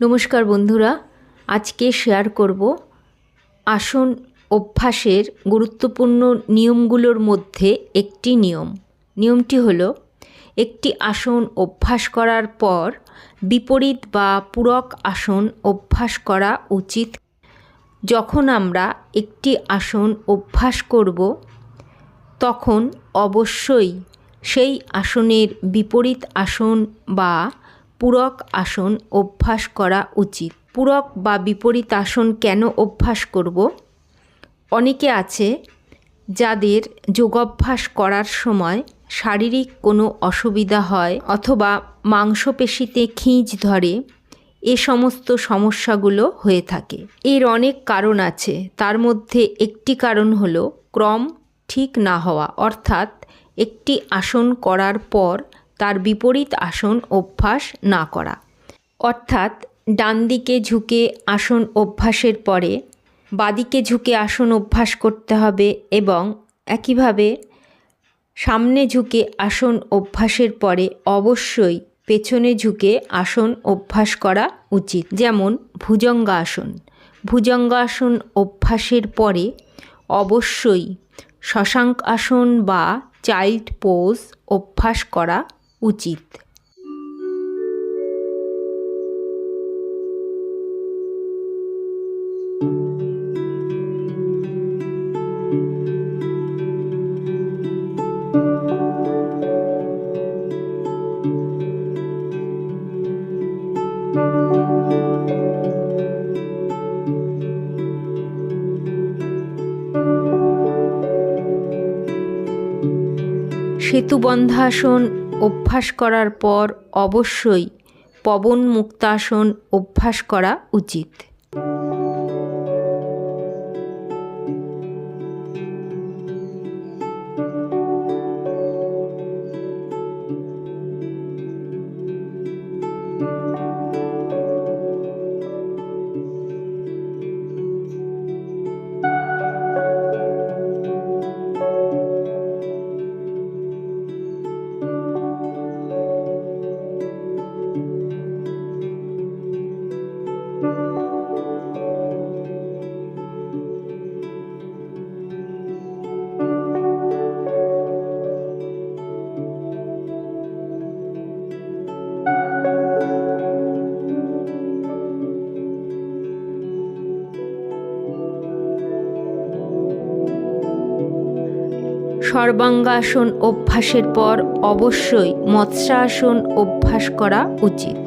নমস্কার বন্ধুরা, আজকে শেয়ার করব আসন অভ্যাসের গুরুত্বপূর্ণ নিয়মগুলোর মধ্যে একটি নিয়ম। নিয়মটি হলো, একটি আসন অভ্যাস করার পর বিপরীত বা পূরক আসন অভ্যাস করা উচিত। যখন আমরা একটি আসন অভ্যাস করব, তখন অবশ্যই সেই আসনের বিপরীত আসন বা পূরক আসন অভ্যাস করা উচিত। পূরক বা বিপরীত আসন কেন অভ্যাস করব? অনেকে আছে যাদের যোগাভ্যাস করার সময় শারীরিক কোনো অসুবিধা হয় অথবা মাংসপেশিতে খিঁচ ধরে, এ সমস্ত সমস্যাগুলো হয়ে থাকে। এর অনেক কারণ আছে। তার মধ্যে একটি কারণ হলো ক্রম ঠিক না হওয়া। অর্থাৎ একটি আসন করার পর তার বিপরীত আসন অভ্যাস না করা। অর্থাৎ ডান দিকে ঝুঁকে আসন অভ্যাসের পরে বাদিকে ঝুঁকে আসন অভ্যাস করতে হবে এবং একইভাবে সামনে ঝুঁকে আসন অভ্যাসের পরে অবশ্যই পেছনে ঝুঁকে আসন অভ্যাস করা উচিত। যেমন ভুজঙ্গাসন ভুজঙ্গাসন অভ্যাসের পরে অবশ্যই শশাঙ্ক আসন বা চাইল্ড পোজ অভ্যাস করা উচিত। সেতুবন্ধাসন অভ্যাস করার পর অবশ্যই পবন মুক্তাসন অভ্যাস করা উচিত। সর্বাঙ্গাসন অভ্যাসের পর অবশ্যই মৎস্যাসন অভ্যাস করা উচিত।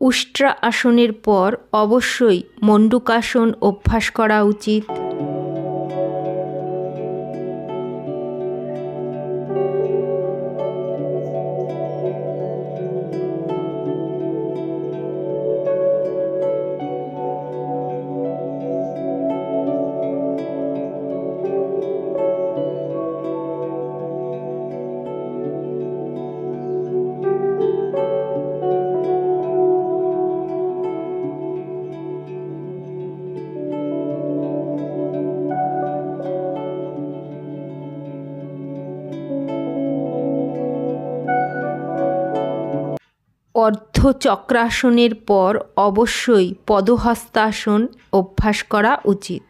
উষ্ট্রা আসনের পর অবশ্যই মণ্ডুকাসন অভ্যাস করা উচিত। অর্ধচক্রাসনের পর অবশ্যই পদহস্তাসন অভ্যাস করা উচিত।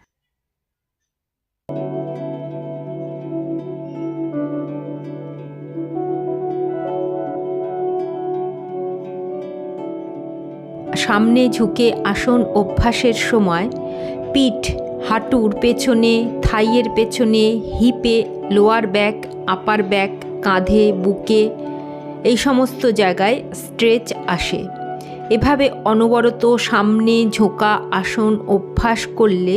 সামনে ঝুঁকে আসন অভ্যাসের সময় পিঠ হাঁটুর পেছনে, থাইয়ের পেছনে, হিপে লোয়ার ব্যাক আপার ব্যাক কাঁধে, বুকে এই সমস্ত জায়গায় স্ট্রেচ আসে। এভাবে অনবরত সামনে ঝোঁকা আসন অভ্যাস করলে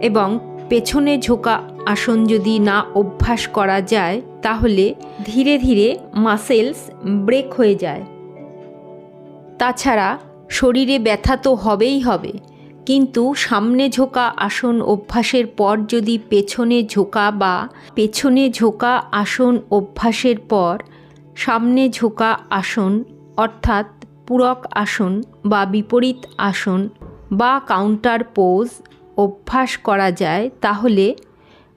এবং পেছনে ঝোঁকা আসন যদি না অভ্যাস করা যায়, তাহলে ধীরে ধীরে মাসেলস ব্রেক হয়ে যায়। তাছাড়া শরীরে ব্যথা তো হবেই হবে, কিন্তু সামনে ঝোঁকা আসন অভ্যাসের পর যদি পেছনে ঝোঁকা বা পেছনে ঝোঁকা আসন অভ্যাসের পর সামনে ঝোঁকা আসন, অর্থাৎ পূরক আসন বা বিপরীত আসন বা কাউন্টার পোজ অভ্যাস করা যায়, তাহলে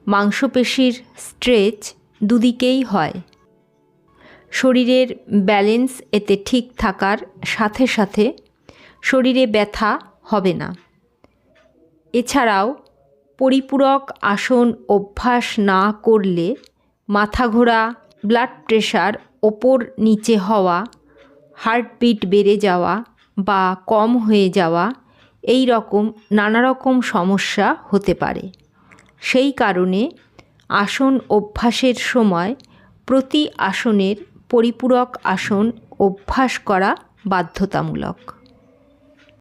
মাংসপেশির স্ট্রেচ দুদিকেই হয়। শরীরের ব্যালেন্স এতে ঠিক থাকার সাথে সাথে শরীরে ব্যথা হবে না। এছাড়াও পরিপূরক আসন অভ্যাস না করলে মাথা ঘোরা ব্লাড প্রেশার ওপর নিচে হওয়া হার্টবিট বেড়ে যাওয়া বা কম হয়ে যাওয়া, এই রকম নানা রকম সমস্যা হতে পারে। সেই কারণে আসন অভ্যাসের সময় প্রতি আসনের পরিপূরক আসন অভ্যাস করা বাধ্যতামূলক।